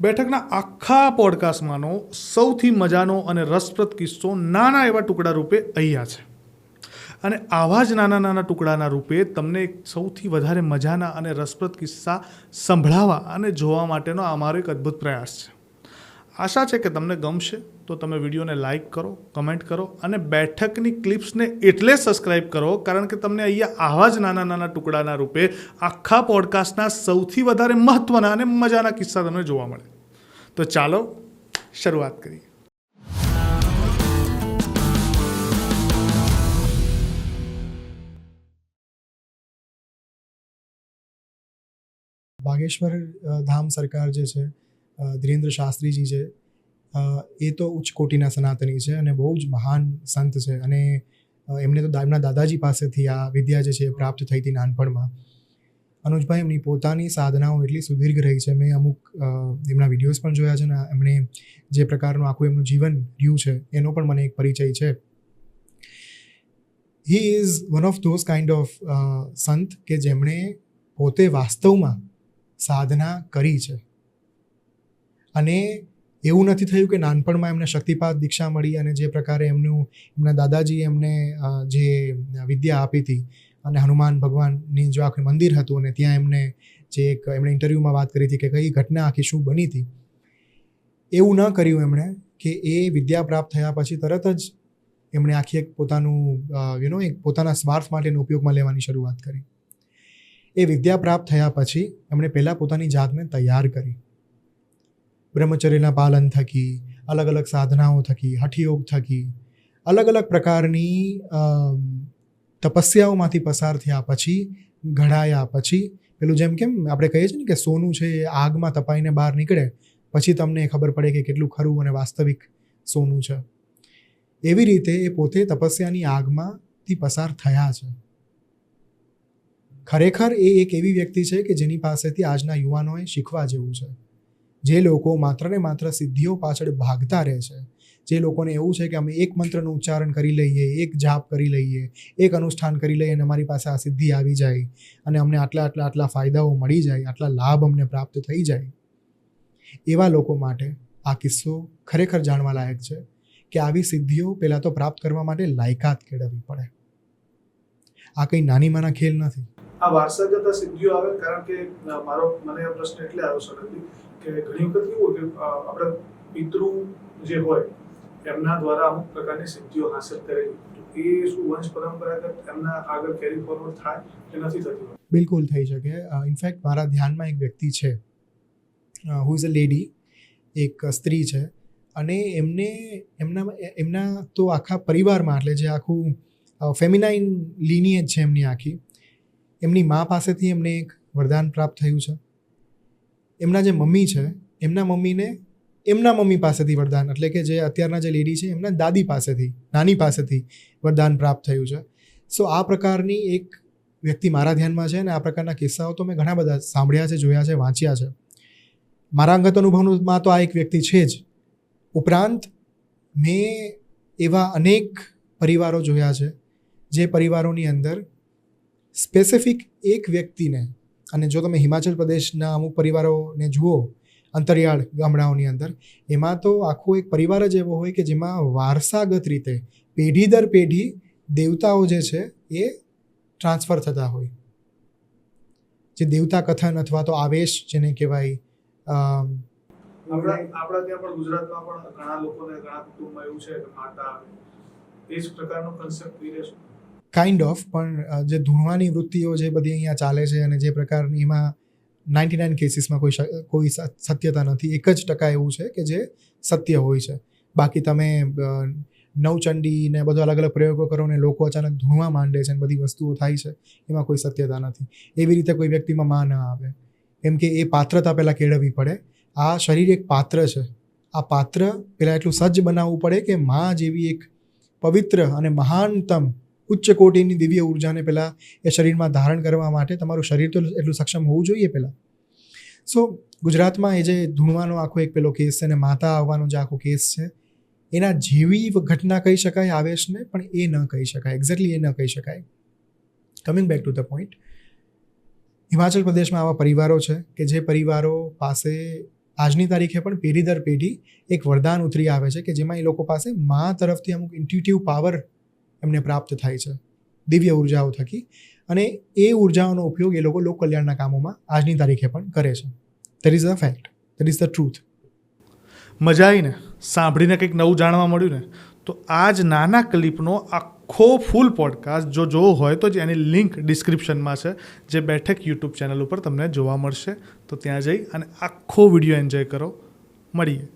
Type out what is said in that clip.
બેઠકના આખા પોડકાસ્ટમાંનો સૌથી મજાનો અને રસપ્રદ કિસ્સો નાના એવા ટુકડા રૂપે અહીંયા છે. અને આવા જ નાના નાના ટુકડાના રૂપે તમને સૌથી વધારે મજાના અને રસપ્રદ કિસ્સા સંભળાવવા અને જોવા માટેનો અમારો એક અદ્ભુત પ્રયાસ છે. આશા છે કે તમને ગમશે. તો તમે વિડીયોને લાઇક કરો કમેન્ટ કરો અને બેઠકની ક્લિપ્સને એટલે સબસ્ક્રાઇબ કરો, કારણ કે તમને અહીંયા આવા જ નાના નાના ટુકડાના રૂપે આખા પોડકાસ્ટના સૌથી વધારે મહત્ત્વના અને મજાના કિસ્સા તમને જોવા મળે. તો ચાલો શરૂઆત કરીએ. બાગેશ્વર ધામ સરકાર જે છે ધીરેન્દ્ર શાસ્ત્રીજી છે એ તો ઉચ્ચ કોટીના સનાતની છે અને બહુ જ મહાન સંત છે અને એમને તો એમના દાદાજી પાસેથી આ વિદ્યા જે છે પ્રાપ્ત થઈ હતી નાનપણમાં. અનુજભાઈ, એમની પોતાની સાધનાઓ એટલી સુદીર્ઘ રહી છે. મેં અમુક એમના વિડીયોઝ પણ જોયા છે ને એમણે જે પ્રકારનું આખું એમનું જીવન રહ્યું છે એનો પણ મને એક પરિચય છે. He is one of those kind of સંત કે જેમણે પોતે વાસ્તવમાં સાધના કરી છે. અને એવું નથી થયું કે નાનપણમાં એમને શક્તિપાત દીક્ષા મળી અને જે પ્રકારે એમનું, એમના દાદાજી એમને જે વિદ્યા આપી હતી અને હનુમાન ભગવાનની જો આખું મંદિર હતું અને ત્યાં એમને જે એક, એમણે ઇન્ટરવ્યૂમાં વાત કરી હતી કે કઈ ઘટના આખી શું બની હતી, એવું ન કર્યું એમણે કે એ વિદ્યા પ્રાપ્ત થયા પછી તરત જ એમણે આખી એક પોતાનું યુ નો એક પોતાના સ્વાર્થ માટેનો ઉપયોગમાં લેવાની શરૂઆત કરી. એ વિદ્યા પ્રાપ્ત થયા પછી એમણે પહેલાં પોતાની જાતને તૈયાર કરી. બ્રહ્મચર્યના પાલન થકી અલગ અલગ સાધનાઓ થકી, હઠયોગ થકી અલગ અલગ પ્રકારની તપસ્યાઓમાંથી પસાર થયા પછી, ઘડાયા પછી, પેલું જેમ કેમ આપણે કહીએ છીએ ને કે સોનું છે એ આગમાં તપાઈને બહાર નીકળે, પછી તમને ખબર પડે કે કેટલું ખરું અને વાસ્તવિક સોનું છે. એવી રીતે એ પોતે તપસ્યાની આગમાંથી પસાર થયા છે. ખરેખર એ એક એવી વ્યક્તિ છે કે જેની પાસેથી આજના યુવાનોએ શીખવા જેવું છે. જે લોકો માત્ર ને માત્ર સિદ્ધિઓ પાછળ ભાગતા રહે છે. જે લોકોને એવું છે કે અમે એક મંત્રનું ઉચ્ચારણ કરી લઈએ, એક જાપ કરી લઈએ, એક અનુષ્ઠાન કરી લઈએ અને અમારી પાસે આ સિદ્ધિ આવી જાય અને અમને આટલા આટલા આટલા ફાયદાઓ મળી જાય, આટલા લાભ અમને પ્રાપ્ત થઈ જાય. એવા લોકો માટે આ કિસ્સો ખરેખર જાણવા લાયક છે કે આવી સિદ્ધિઓ પહેલાં તો પ્રાપ્ત કરવા માટે લાયકાત કેળવવી પડે. આ કંઈ નાની માના ખેલ નથી. આ વારસાગત સિદ્ધિઓ આવે કારણ કે મારો મને પ્રશ્ન એટલે આવ્યો સડનલી કે ઘણી વખત કેવું કે આપણા પિતૃ જે હોય, એમના દ્વારા અમુક પ્રકારની સિદ્ધિઓ હાંસલ કરેલી એ શું વંશ પરંપરાગત એમના આગળ કેરી ફોરવર્ડ થાય કે નથી થતી બિલકુલ થઈ શકે. ઇનફેક્ટ મારા ધ્યાનમાં એક વ્યક્તિ છે. હુ ઇઝ અ લેડી એક સ્ત્રી છે. અને એમને, એમના એમના તો આખા પરિવારમાં, એટલે જે આખું ફેમિનાઇન લીનિયજ છે એમની આખી, એમની મા પાસેથી એમને એક વરદાન પ્રાપ્ત થયું છે. એમના જે મમ્મી છે, એમના મમ્મીને એમના મમ્મી પાસેથી વરદાન. એટલે કે જે અત્યારના જે લેડી છે, એમના દાદી પાસેથી, નાની પાસેથી વરદાન પ્રાપ્ત થયું છે. સો આ પ્રકારની એક વ્યક્તિ મારા ધ્યાનમાં છે અને આ પ્રકારના કિસ્સાઓ તો મેં ઘણા બધા સાંભળ્યા છે, જોયા છે, વાંચ્યા છે. મારા અંગત અનુભવમાં તો આ એક વ્યક્તિ છે જ. ઉપરાંત, મેં એવા અનેક પરિવારો જોયા છે, જે પરિવારોની અંદર સ્પેસિફિક એક વ્યક્તિને અને જો તમે હિમાચલ પ્રદેશના અમુક પરિવારોને જુઓ, અંતરિયાળ ગામડાઓની અંદર, એમાં તો આખો એક પરિવાર જ એવો હોય કે જેમાં વારસાગત રીતે પેઢી દર પેઢી દેવતાઓ જે છે એ ટ્રાન્સફર થતા હોય. જે દેવતા કથન અથવા તો આવેશ જેને કહેવાય ગુજરાતમાં પણ ઘણા લોકોને, ઘણા કુટુંબમાં એવું છે કે માતા, એ જ પ્રકારનો કન્સેપ્ટ રહેશે કાઇન્ડ ઓફ પણ જે ધૂણવાની વૃત્તિઓ જે બધી અહીંયા ચાલે છે અને જે પ્રકારની એમાં નાઇન્ટી નાઇન કેસીસમાં કોઈ કોઈ સત્યતા નથી. એક જ ટકા એવું છે કે જે સત્ય હોય છે. બાકી તમે નવચંડી ને બધો અલગ અલગ પ્રયોગો કરો ને લોકો અચાનક ધૂણવા માંડે છે અને બધી વસ્તુઓ થાય છે, એમાં કોઈ સત્યતા નથી. એવી રીતે કોઈ વ્યક્તિમાં માં ન આવે. કેમ કે એ પાત્રતા પહેલાં કેળવવી પડે. આ શરીર એક પાત્ર છે. આ પાત્ર પહેલાં એટલું સજ્જ બનાવવું પડે કે માં જેવી એક પવિત્ર અને મહાનતમ ઉચ્ચ કોટીની દિવ્ય ઉર્જાને પહેલાં એ શરીરમાં ધારણ કરવા માટે તમારું શરીર તો એટલું સક્ષમ હોવું જોઈએ પહેલાં. સો ગુજરાતમાં એ જે ધૂણવાનો આખો એક પેલો કેસ છે અને માતા આવવાનો જે આખો કેસ છે, એના જેવી ઘટના કહી શકાય આવેશને, પણ એ ન કહી શકાય. એક્ઝેક્ટલી એ ન કહી શકાય. Coming back to the point Himachal પ્રદેશમાં આવા પરિવારો છે કે જે પરિવારો પાસે આજની તારીખે પણ પેઢી દર પેઢી એક વરદાન ઉતરી આવે છે કે જેમાં એ લોકો પાસે મા તરફથી અમુક ઇન્ટ્યુટિવ પાવર એમને પ્રાપ્ત થાય છે. દિવ્ય ઉર્જાઓ થકી. અને એ ઉર્જાઓનો ઉપયોગ એ લોકો લોક કલ્યાણના કામોમાં આજની તારીખે પણ કરે છે. That is a fact that is the truth મજા આવીને સાંભળીને કંઈક નવું જાણવા મળ્યું ને? તો આ જ નાના ક્લિપનો આખો ફૂલ પોડકાસ્ટ જો જોવો હોય તો જ એની લિંક ડિસ્ક્રિપ્શનમાં છે, જે બેઠક યુટ્યુબ ચેનલ ઉપર તમને જોવા મળશે. તો ત્યાં જઈ અને આખો વીડિયો એન્જોય કરો. મળીએ.